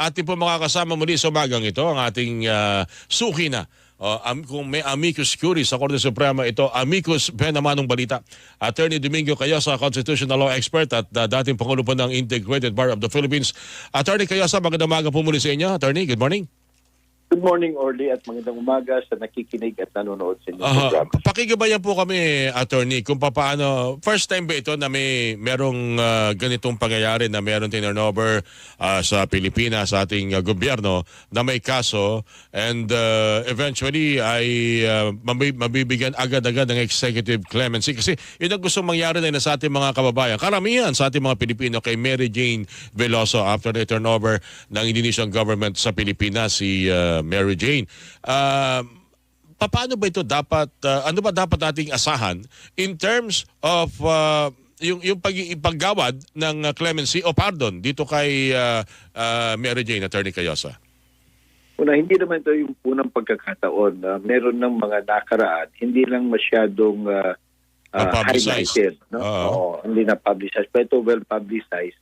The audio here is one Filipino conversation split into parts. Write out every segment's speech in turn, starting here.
ating po makakasama muli sa umagang ito, ang ating ah, suki na. Uh, am, kung may amicus curiae sa Korte Suprema, ito amicus Benamanong Balita. Attorney Domingo Cayosa, constitutional law expert at ah, dating Pangulo po ng Integrated Bar of the Philippines. Attorney Cayosa, magandang umaga po muli sa inyo. Attorney, good morning. Good morning, Orly, at magandang umaga sa nakikinig at nanonood sa inyong Aha. programa. Pakigabayan po kami, attorney, kung paano, first time ba ito na may merong ah, ganitong pangyayari na meron turnover uh, sa Pilipinas, sa ating ah, gobyerno, na may kaso and ah, eventually ay mabi- mabibigyan agad-agad ng executive clemency. Kasi yun ang gusto mangyari na sa ating mga kababayan. Karamihan sa ating mga Pilipino kay Mary Jane Veloso after the turnover ng Indonesian government sa Pilipinas, si Mary Jane. Pa- paano ba ito dapat uh, ano ba dapat nating asahan in terms of uh, yung yung pag ipaggawad ng uh, clemency o pardon dito kay uh, uh, Mary Jane Attorney Cayosa. Una, hindi naman ito yung unang pagkakataon na meron ng mga nakaraan, hindi lang masyadong uh, uh, highlighted. No? Oo, hindi na publicized. Pero ito well publicized.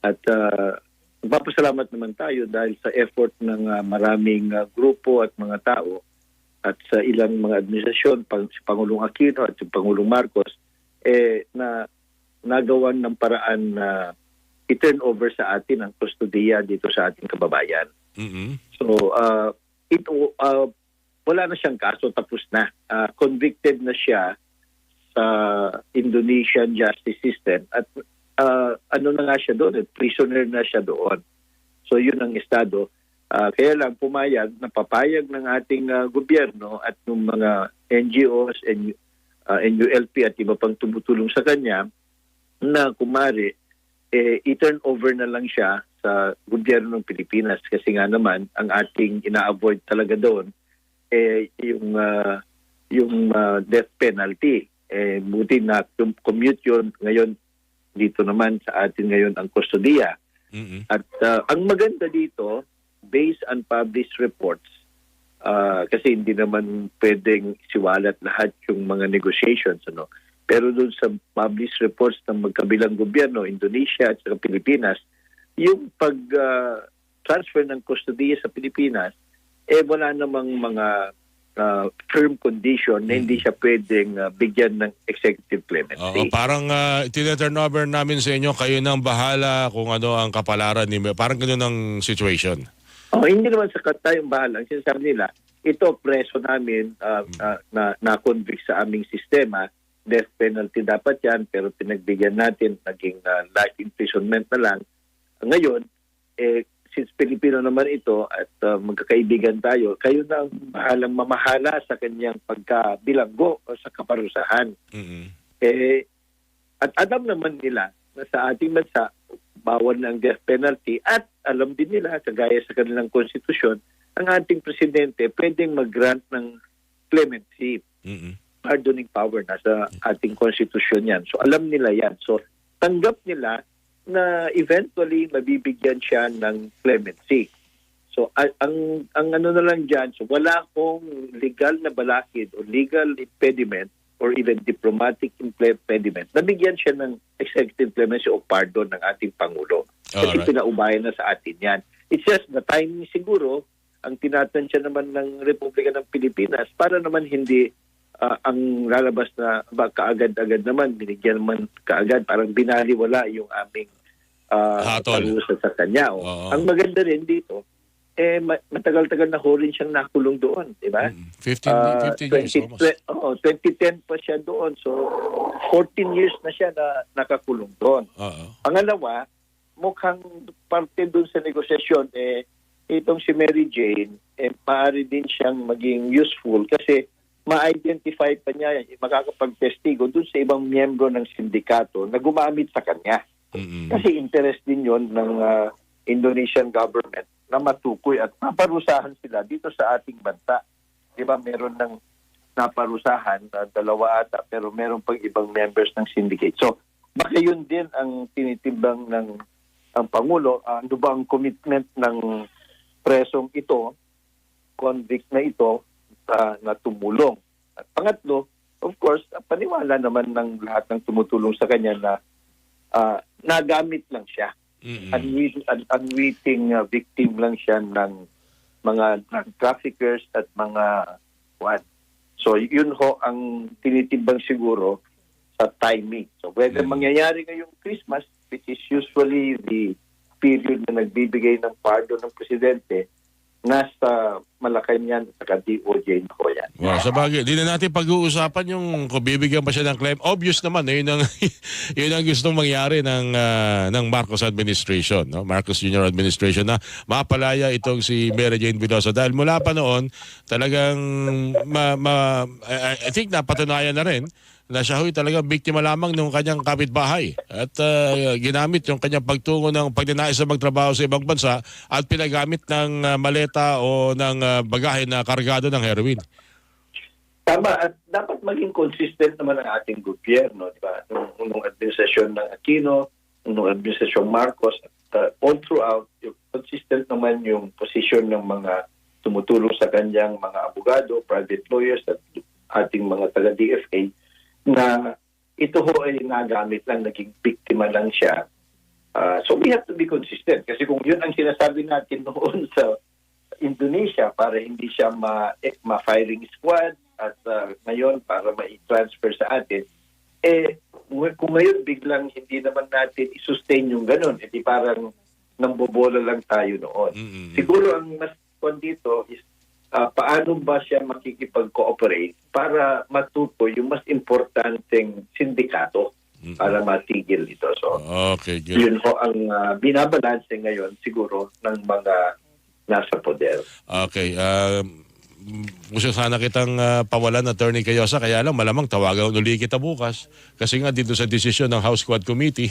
At uh, magpapasalamat naman tayo dahil sa effort ng uh, maraming uh, grupo at mga tao at sa ilang mga administrasyon, pang, si Pangulong Aquino at si Pangulong Marcos, eh, na nagawan ng paraan na i-turn over sa atin ang kustodiya dito sa ating kababayan. Mhm. So, uh, ito, uh, wala na siyang kaso, tapos na. Uh, convicted na siya sa Indonesian justice system at uh, ano na nga siya doon, eh, prisoner na siya doon. So, yun ang estado. Uh, kaya lang pumayag, napapayag ng ating uh, gobyerno at ng mga NGOs, and uh, NULP at iba pang tumutulong sa kanya na kumari, eh, i-turn over na lang siya sa gobyerno ng Pilipinas kasi nga naman ang ating ina-avoid talaga doon eh yung ah, yung ah, death penalty eh buti na commute yun ngayon dito naman sa atin ngayon ang kustodiya Mhm. at ah, ang maganda dito based on published reports ah, kasi hindi naman pwedeng siwalat lahat yung mga negotiations ano pero doon sa published reports ng magkabilang gobyerno Indonesia at sa Pilipinas yung pag ah, transfer ng kustodiya sa Pilipinas eh wala namang mga ah, firm condition na hindi siya pwedeng ah, bigyan ng executive Oo, clemency. parang uh, turn over namin sa inyo, kayo nang bahala kung ano ang kapalaran ni Parang ganoon ang situation. Oh, hindi naman sa tayong bahala. Ang sinasabi nila, ito preso namin ah, ah, na na-convict sa aming sistema. Death penalty dapat yan, pero pinagbigyan natin, naging ah, life imprisonment na lang. Ngayon, eh, since Pilipino naman ito at ah, magkakaibigan tayo, kayo na ang bahalang mamahala sa kanyang pagkabilanggo o sa kaparusahan. Mhm. Eh, at alam naman nila na sa ating bansa, bawal na ang death penalty at alam din nila, kagaya sa kanilang konstitusyon, ang ating presidente pwedeng mag-grant ng clemency, Mhm. pardoning power na sa ating konstitusyon yan. So alam nila yan. So tanggap nila na eventually mabibigyan siya ng clemency. So ang ang ano na lang diyan, so wala akong legal na balakid o legal impediment or even diplomatic impediment. Nabigyan siya ng executive clemency o pardon ng ating pangulo. Kasi Alright. pinaubayan na sa atin 'yan. It's just the timing siguro ang tinatansya naman ng Republika ng Pilipinas para naman hindi ah, ang lalabas na ba kaagad-agad naman binigyan naman kaagad parang binaliwala yung aming uh, Hatol. parusa sa kanya. O. Oo. Ang maganda rin dito eh ma- matagal-tagal na ho rin siyang nakulong doon, di ba? Mhm. 15, Ah, 15 years 20 almost. oo, 2010 pa siya doon. So 14 years na siya na nakakulong doon. Oo. Pangalawa, mukhang parte doon sa negosasyon, eh, itong si Mary Jane, eh, maaari din siyang maging useful kasi ma-identify pa niya, makakapag-testigo doon sa ibang miyembro ng sindikato na gumamit sa kanya. Mhm. Kasi interest din yon ng ah, Indonesian government na matukoy at maparusahan sila dito sa ating bansa. Di ba meron ng naparusahan, na dalawa ata, pero meron pang ibang members ng syndicate. So, baka yun din ang tinitimbang ng ang Pangulo. Ah, ano ba ang commitment ng presong ito, convict na ito, ah, na tumulong. At pangatlo, of course, paniwala naman ng lahat ng tumutulong sa kanya na ah, nagamit lang siya. Mm-mm. Unwitting, un- unwitting uh, victim lang siya ng mga drug traffickers at mga what. So yun ho ang tinitimbang siguro sa timing. So whether Mm. mangyayari ngayong Christmas, which is usually the period na nagbibigay ng pardon ng presidente, nasa Malacanang at saka DOJ na ho yan. Wow, sa bagay, di na natin pag-uusapan yung kung bibigyan pa siya ng claim. Obvious naman, eh, yun ang, yun ang gustong mangyari ng, ah, ng Marcos administration, no? Marcos Jr. administration na mapalaya itong si Mary Jane Veloso. Dahil mula pa noon, talagang ma, ma, I, I think napatunayan na rin na siya ho'y talagang biktima lamang ng kanyang kapitbahay at ah, ginamit yung kanyang pagtungo ng pagdinais sa magtrabaho sa ibang bansa at pinagamit ng ah, maleta o ng ah, bagahe na kargado ng heroin. Tama, at dapat maging consistent naman ang ating gobyerno, di ba? Nung, nung administrasyon ng Aquino, nung administrasyon Marcos, at uh, all throughout, yung consistent naman yung position ng mga tumutulong sa kanyang mga abogado, private lawyers, at ating mga taga-DFA, na ito ho ay nagamit lang, naging biktima lang siya. Ah, so we have to be consistent. Kasi kung yun ang sinasabi natin noon sa Indonesia para hindi siya ma, eh, ma-firing squad at uh, ngayon para ma-transfer sa atin, eh ng- kung ngayon biglang hindi naman natin i-sustain yung ganun, edi parang nambobola lang tayo noon. Mm-mm. Siguro ang mas kwan dito is ah, paano ba siya makikipag-cooperate para matuto yung mas importanteng sindikato para matigil ito. So, Okay, good. yun ho ang uh, binabalanse ngayon siguro ng mga nasa poder. Okay. Um, gusto sana kitang ah, pawalan, Attorney Cayosa, kaya lang malamang tawagan uli kita bukas. Kasi nga dito sa desisyon ng House Quad Committee,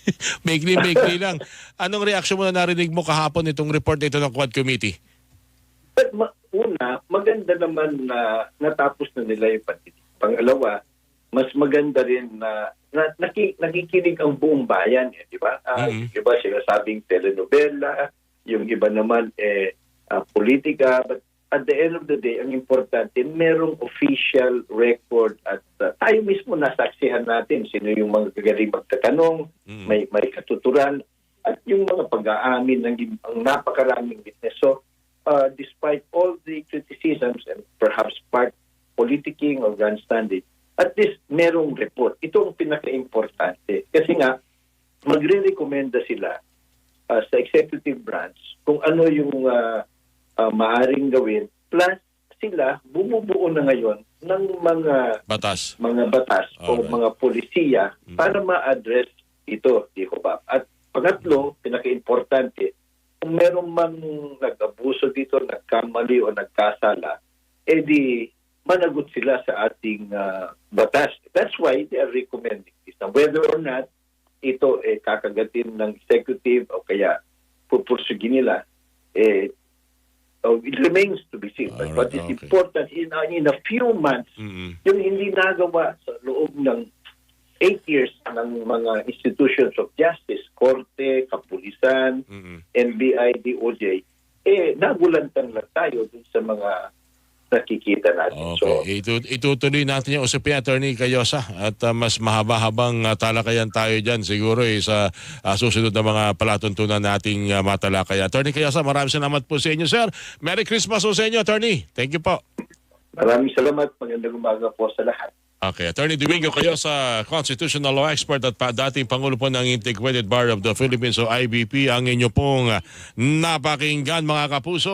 maikli-maikli lang. Anong reaksyon mo na narinig mo kahapon itong report nito ng Quad Committee? But ma- una, maganda naman na natapos na nila yung pandinig. Pangalawa, mas maganda rin na, na naki, nakikinig ang buong bayan, eh, di ba? Ah, Mhm. Yung iba sinasabing telenovela, yung iba naman eh ah, politika, but at the end of the day, ang importante, merong official record at ah, tayo mismo nasaksihan natin sino yung mga gagaling magtatanong, Mm. may may katuturan at yung mga pag-aamin ng ang napakaraming witness. So, uh, despite all the criticisms and perhaps part politicking or grandstanding, at least merong report. Ito ang pinaka-importante. Kasi nga, magre-recommenda sila uh, sa executive branch kung ano yung uh, uh, maaring gawin. Plus, sila bumubuo na ngayon ng mga Batas. mga batas o Alright. mga polisiya Mm. para ma-address ito, di ko ba? At pangatlo, pinaka-importante, kung meron man nag-abuso dito, nagkamali o nagkasala, edi managot sila sa ating ah, batas. That's why they are recommending this. Now, whether or not ito eh, kakagatin ng executive o kaya pupursugin nila, eh, oh, it remains to be seen. But what is okay. important, in, in a few months, Mm-mm. yung hindi nagawa sa loob ng eight years ng mga institutions of justice, korte, kapulisan, Mm-mm. NBI, DOJ, eh, nagulantan lang tayo dun sa mga nakikita natin. So, Okay. Itu- itutuloy natin yung usapin, Attorney Cayosa. At ah, mas mahaba-habang ah, talakayan tayo dyan siguro eh, sa ah, susunod na mga palatuntunan nating uh, matalakaya. Attorney Cayosa, maraming salamat po sa inyo, sir. Merry Christmas po sa inyo, Attorney. Thank you po. maraming salamat. Magandang umaga po sa lahat. Okay, Attorney Domingo Cayosa, constitutional law expert at pa, dating Pangulo po ng Integrated Bar of the Philippines o IBP, ang inyo pong ah, napakinggan mga kapuso.